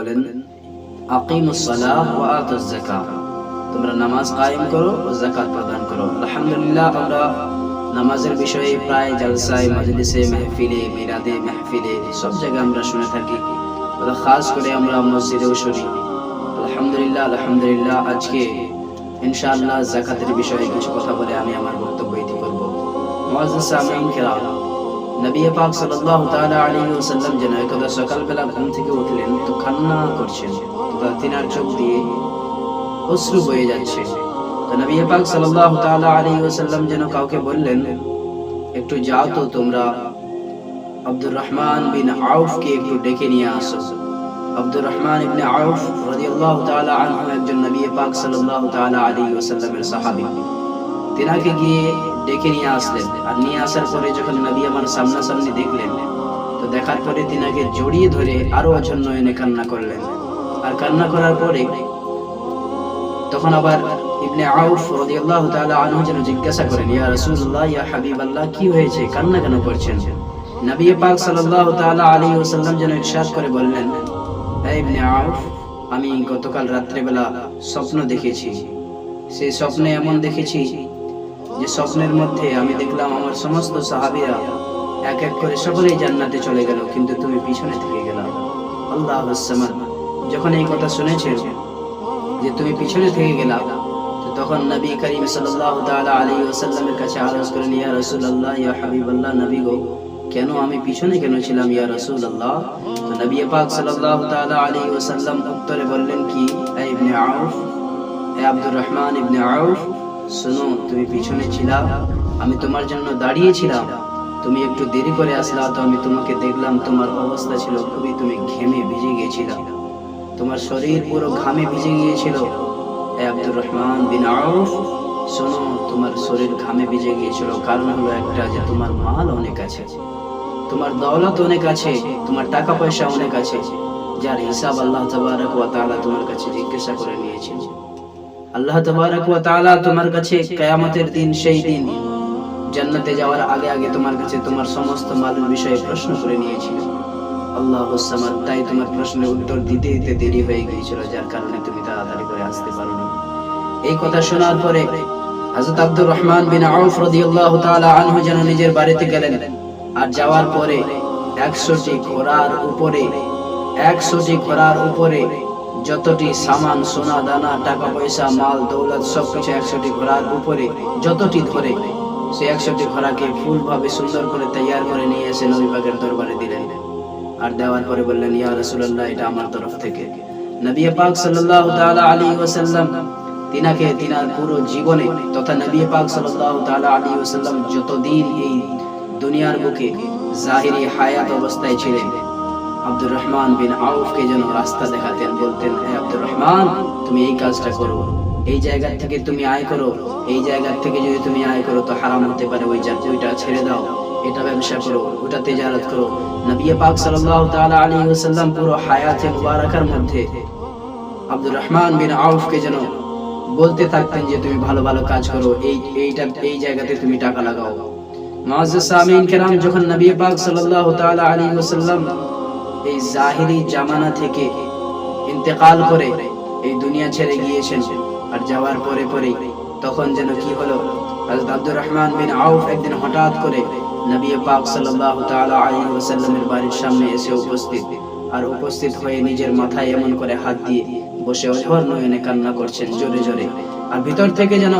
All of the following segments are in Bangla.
বলেন তোমরা নামাজ কায়েম করো ও যাকাত প্রদান করো। আলহামদুলিল্লাহ, আমরা নামাজের বিষয়ে প্রায় জলসায়, মজলিসে, মাহফিলে, মিলাদে, মাহফিলে সব জায়গায় আমরা শুনে থাকি। খাস করে আমরা মসজিদেও শুনি। আলহামদুলিল্লাহ আলহামদুলিল্লাহ, আজকে ইনশাআল্লাহ যাকাতের বিষয়ে কিছু কথা বলে আমি আমার বক্তব্য ইতি করব। কিরাম নবী পাক সাল্লাল্লাহু তাআলা আলাইহি ওয়াসাল্লাম যেন একদা সকালবেলা ঘুম থেকে উঠলেন তো কান্না করছেন। তো তিনার চোখ দিয়ে অশ্রু বয়ে যাচ্ছে। তো নবী পাক সাল্লাল্লাহু তাআলা আলাইহি ওয়াসাল্লাম যেন কাউকে বললেন, একটু যাও তো তোমরা আব্দুর রহমান বিন আউফকে একটু ডেকে নিয়ে আসো। আব্দুর রহমান ইবনে আউফ রাদিয়াল্লাহু তাআলা আনহু একজন নবী পাক সাল্লাল্লাহু তাআলা আলাইহি ওয়াসাল্লামের সাহাবী। তিনাকে গিয়ে ডেকে নিয়ে আসলেন। আর নিয়ে আসার পরে যখন নবী আমার সামনাসামনি দেখলেন, তো দেখার পরে তিনাকে জড়িয়ে ধরে আরও অজন্য এনে কান্না করলেন। আর কান্না করার পরে তখন আবার ইবনে আউফ রাদিয়াল্লাহু তাআলা আনহু যেন জিজ্ঞাসা করেন, ইয়া রাসূলুল্লাহ, ইয়া হাবিবাল্লাহ, কি হয়েছে? কান্না কেন করছেন? নবী পাক সাল্লাল্লাহু তাআলা আলাইহি ওয়াসাল্লাম যেন ইরশাদ করে বললেন, হে ইবনে আউফ, আমি গতকাল রাত্রেবেলা স্বপ্ন দেখেছি। সেই স্বপ্নে এমন দেখেছি যে স্বপ্নের মধ্যে আমি দেখলাম আমার সমস্ত সাহাবীরা এক এক করে সকলেই জান্নাতে চলে গেল, কিন্তু তুমি পিছনে থেকে গেলা। আল্লাহ যখন এই কথা শুনেছেন যে তুমি পিছনে থেকে গেলা, তো তখন নবী করিম সাল্লাল্লাহু তাআলা আলাইহি কাছে আরজ করেন ইয়া রাসূলুল্লাহ, ইয়া হাবিবাল্লাহ, নবী গো, কেন আমি পিছনে কেন ছিলাম, ইয়া রাসূলুল্লাহ? তো নবী পাক সাল্লাল্লাহু তাআলা আলাইহি ওয়াসাল্লাম উত্তরে বললেন কি, হে ইবনে আউফ, হে আব্দুর রহমান ইবনে আউফ শোনো, তুমি পিছনে ছিলা, আমি তোমার জন্য দাঁড়িয়েছিলাম তুমি একটু দেরি করে আসলা, তো আমি তোমাকে দেখলাম তোমার অবস্থা ছিল খুবই তুমি ঘেমে ভিজে গিয়েছিলাম তোমার শরীর পুরো ঘামে ভিজে গিয়েছিল। আব্দুর রহমান বিন আউফ, শোনো, তোমার শরীর ঘামে ভিজে গিয়েছিল। কারণ হলো একটা যে তোমার মাল অনেক আছে। তোমার দৌলত অনেক আছে, তোমার টাকা পয়সা অনেক আছে, যার হিসাব আল্লাহ তাবারক ওয়া তাআলা তোমার কাছে জিজ্ঞাসা করে নিয়েছেন। আল্লাহ তোমার কাছে কিয়ামতের দিন সেই দিন জান্নাতে যাওয়ার আগে আগে তোমার কাছে তোমার সমস্ত মালের বিষয়ে প্রশ্ন করে নিয়েছিল। আল্লাহ তাই তোমার প্রশ্নের উত্তর দিতে দিতে দেরি হয়ে গিয়েছিল, যার কারণে তুমি তাড়াতাড়ি করে আসতে এই কথা শোনার পরে হযরত আব্দুর রহমান বিন আউফ রাদিয়াল্লাহু তাআলা আনহু যেন নিজের বাড়িতে গেলেন। আর যাওয়ার পরে 100টি ঘোড়ার উপরে 100টি ঘোড়ার উপরে যতটি সামান, সোনা, দানা, টাকা, পয়সা, মাল, দৌলত, সবকিছু 100টি ঘোড়ার উপরে, যতটি ধরে, সে 100টি ঘোড়াকে ফুলভাবে সুন্দর করে তৈয়ার করে নিয়ে এসে নবী পাকের দরবারে দিলেন। আর দেওয়ার পরে বললেন, ইয়া রাসূলুল্লাহ, এটা আমার তরফ থেকে। নবী পাক সাল্লাল্লাহু তাআলা আলাইহি ওয়াসাল্লাম তিনাকে তিনার পুরো জীবনে তথা নবী পাক সাল্লাল্লাহু তাআলা আলাইহি ওয়াসাল্লাম যতদিন এই দুনিয়ার বুকে জাহিরি হায়াত অবস্থায় ছিলেন আব্দুর রহমান বিন আউফকে যেন রাস্তা দেখাতেন, বলতেন হে আব্দুর রহমান তুমি এই কাজটা করো। এই জায়গা থেকে তুমি আয় করো। এই জায়গা থেকে যদি তুমি আয় করো, তো হারাম হতে পারে, ওই ওইটা ছেড়ে দাও। এটা ব্যবসা করো, ওটা তেজারত করো। নবী পাক সাল্লাল্লাহু তাআলা আলাইহি ওয়াসাল্লাম পুরো হায়াতে মুবারাকার মধ্যে আব্দুর রহমান বিন আউফকে যেন বলতে থাকতেন যে, তুমি ভালো ভালো কাজ করো। এই, এইটা, এই জায়গাতে তুমি টাকা লাগাও। মুআজ্জিজ সামিন কেরাম যখন নবী পাক সাল্লাল্লাহু তাআলা আলাইহি ওয়াসাল্লাম এই জাহিরি জামানা থেকে ইন্তেকাল করে এই দুনিয়া ছেড়ে গিয়েছেন। আর যাওয়ার পরে পরে তখন যেন কি হলো? হযরত আব্দুর রহমান বিন আউফ একদিন হঠাৎ করে নবী পাক সাল্লাল্লাহু তাআলা আলাইহি ওয়াসাল্লামের বাড়ির সামনে এসে উপস্থিত আর উপস্থিত হয়ে নিজের মাথায় এমন করে হাত দিয়ে বসে অঝর নয়নে কান্না করছেন জোরে জোরে। আর ভিতর থেকে যেন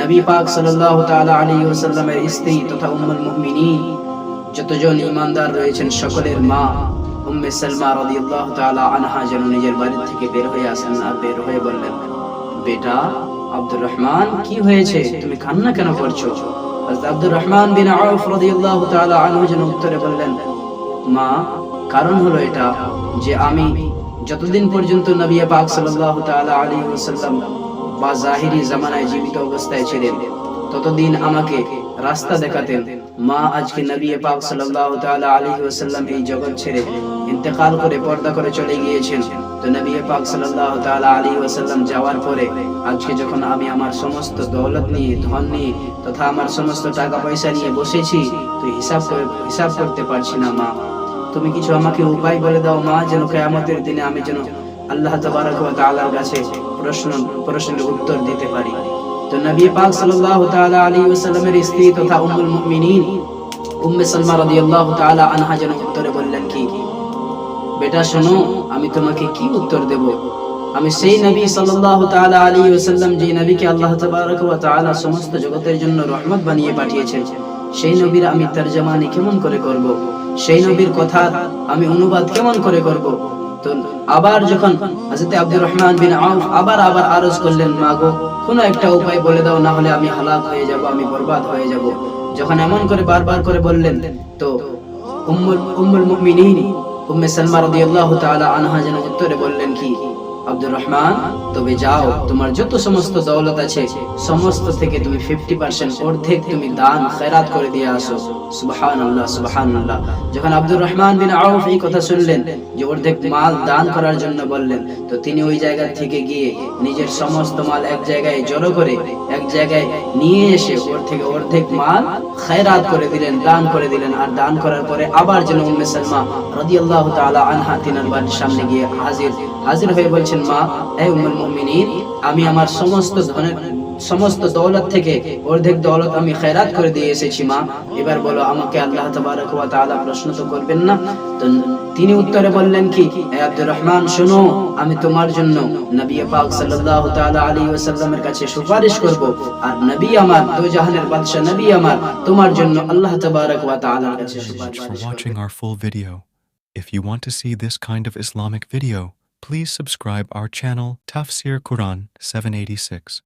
নবী পাক সাল্লাল্লাহু তাআলা আলাইহি ওয়াসাল্লামের স্ত্রী তথা উম্মুল মুমিনিন যতজন ইমানদার রয়েছেন, সকলের মা উম্মে সালমা রাদিয়াল্লাহু তাআলা আনহা যেন নিজের বাড়ি থেকে বের হয়ে আসেন আর বের হয়ে বললেন, বেটা আব্দুর রহমান, কি হয়েছে? তুমি কান্না কেন করছ? আব্দুর রহমান বিন আউফ রাদিয়াল্লাহু তাআলা আনহু যেন উত্তরে বললেন, মা, কারণ হলো এটা যে আমি যতদিন পর্যন্ত নবী পাক সাল্লাল্লাহু তাআলা আলাইহি ওয়াসাল্লাম বা জাহিরি জামানায় জীবিত অবস্থায় ছিলেন, ততদিন আমাকে রাস্তা দেখাতেন মা আজকে নবী পাক সাল্লাল্লাহু তাআলা আলাইহি ওয়াসাল্লাম এই জগৎ ছেড়ে ইন্তেকাল করে পর্দা করে চলে গিয়েছেন। তো নবী পাক সাল্লাল্লাহু তাআলা আলাইহি ওয়াসাল্লাম যাওয়ার পরে আজকে যখন আমি আমার সমস্ত দৌলত নিয়ে, ধন নিয়ে তথা আমার সমস্ত টাকা পয়সা নিয়ে বসেছি, তো হিসাব করে হিসাব করতে পারছি না মা। তুমি কিছু আমাকে উপায় বলে দাও মা, যেন কেয়ামতের দিনে আমি যেন আল্লাহ তাবারক ওয়া তাআলার কাছে প্রশ্ন, প্রশ্নের উত্তর দিতে পারি। তো নবী পাক সাল্লাল্লাহু তাআলা আলাইহি ওয়াসাল্লামের স্ত্রী তথা উম্মুল মুমিনিন উম্মে সালমা রাদিয়াল্লাহু তাআলা আনহা যেন উত্তরে বললেন কি? বেটা, শোনো, আমি তোমাকে কি উত্তর দেব? আমি সেই নবী সাল্লাল্লাহু তাআলা আলাইহি ওয়াসাল্লাম যে নবীকে আল্লাহ তাবারক ওয়া তাআলা সমস্ত জগতের জন্য রহমত বানিয়ে পাঠিয়েছেন, সেই নবীর আমি তরজমানি কেমন করে করব? সেই নবীর কথা আমি অনুবাদ কেমন করে করব? তো আবার যখন হযরত আব্দুর রহমান বিন আউফ আবার আবার আরজ করলেন মাগো কোনো একটা উপায় বলে দাও, না হলে আমি হালাক হয়ে যাব, আমি বরবাদ হয়ে যাব। যখন এমন করে বারবার করে বললেন, তো উম্মুল উম্মুল মুমিনিন উম্মে সালমা রাদিয়াল্লাহু তাআলা আনহা যেন উত্তরে বললেন কি? আব্দুর রহমান, তবে যাও, তোমার যত সমস্ত দৌলত আছে, সমস্ত থেকে তুমি 50% অর্ধেক তুমি দান খয়রাত করে দিয়ে আসো। সুবহানাল্লাহ সুবহানাল্লাহ। যখন আব্দুর রহমান বিন আউফ এই কথা শুনলেন, যে অর্ধেক মাল দান করার জন্য বললেন, তো তিনি ওই জায়গা থেকে গিয়ে নিজের সমস্ত মাল এক জায়গায় জড়ো করে, এক জায়গায় নিয়ে এসে ওর থেকে অর্ধেক মাল খয়রাত করে দিলেন, দান করে দিলেন। আর দান করার পরে আবার যেন উম্মে সালমা রাদিয়াল্লাহু তাআলা আনহা তিনার বাড়ির সামনে গিয়ে হাজির হাজির হয়ে বলছেন মা হে উম্মুল মুমিনিন আমি আমার সমস্ত ধনের সমস্ত দৌলত থেকে অর্ধেক দৌলত আমি খয়রাত করে দিয়ে এসেছি মা। এবার বলো আমাকে আল্লাহ তাবারক ওয়া তাআলা প্রশ্ন তো করবেন না? তো তিনি উত্তরে বললেন কি হে আব্দুর রহমান শোনো আমি তোমার জন্য নবী পাক সাল্লাল্লাহু তাআলা আলাইহি ওয়াসাল্লামের কাছে সুপারিশ করব। আর নবী আমার দো জাহানের বাদশা নবী আমার তোমার জন্য আল্লাহ তাবারক ওয়া তাআলার কাছে সুপারিশ for watching our full video. If you want to see this kind of Islamic video, please subscribe our channel Tafsir Quran 786.